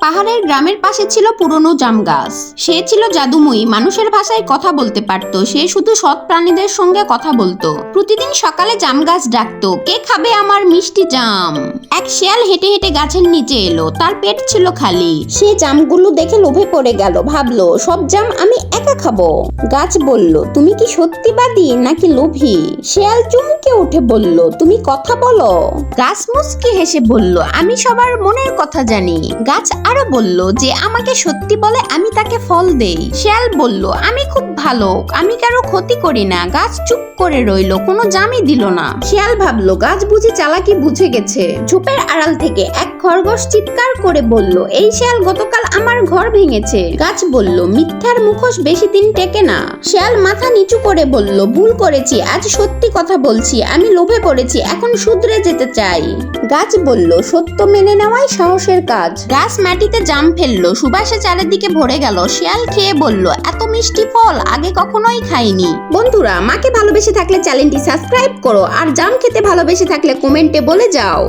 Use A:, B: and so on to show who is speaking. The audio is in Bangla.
A: পাহাড়ের গ্রামের পাশে ছিল পুরনো জাম গাছ। সে ছিল জাদুময়ী, মানুষের ভাষায় কথা বলতে পারত। সে শুধু সৎ প্রাণীদের সঙ্গে কথা বলতো। প্রতিদিন সকালে জাম গাছ ডাকতো, কে খাবে আমার মিষ্টি জাম? এক শিয়াল হেঁটে হেঁটে গাছের নিচে এলো। তার পেট ছিল খালি। সে জামগুলো দেখে লোভে পড়ে গেল। ভাবলো, সব জাম আমি একা খাব। গাছ বলল, তুমি কি সত্যিবাদী নাকি লোভী? শিয়াল চুমকে উঠে বলল, তুমি কথা বলো। গাছ মুচকি হেসে বলল, আমি সবার মনের কথা জানি। গাছ আরও বলল, যে আমাকে সত্যি বলে আমি তাকে ফল দেই। শিয়াল বলল, আমি খুব ভালো, আমি কারও ক্ষতি করি না। গাছ চুপ করে রইল, কোনো জামই দিল না। শিয়াল ভাবলো, গাছ বুঝি চালাকি বুঝে গেছে। ঝোপের আড়াল থেকে এক খরগোশ চিৎকার করে বলল, এই শিয়াল গতকাল আমার ঘর ভেঙেছে। গাছ বলল, মিথ্যার মুখোশ বেশি দিন টেকে না। শিয়াল মাথা নিচু করে বলল, ভুল করেছি, আজ সত্যি কথা বলছি, আমি লোভে পড়েছি, এখন শুধরে যেতে চাই। গাছ বলল, সত্য মেনে নেওয়াই সাহসের কাজ। গাছ মাটিতে জাম ফেলল, সুবাসে চারিদিকে ভরে গেল। শিয়াল খেয়ে বলল, এত মিষ্টি ফল আগে কখনোই খাইনি। বন্ধুরা, মাকে ভালোবেসে থাকলে চ্যানেলটি সাবস্ক্রাইব করো, আর জাম খেতে ভালোবেসে থাকলে কমেন্টে বলে যাও।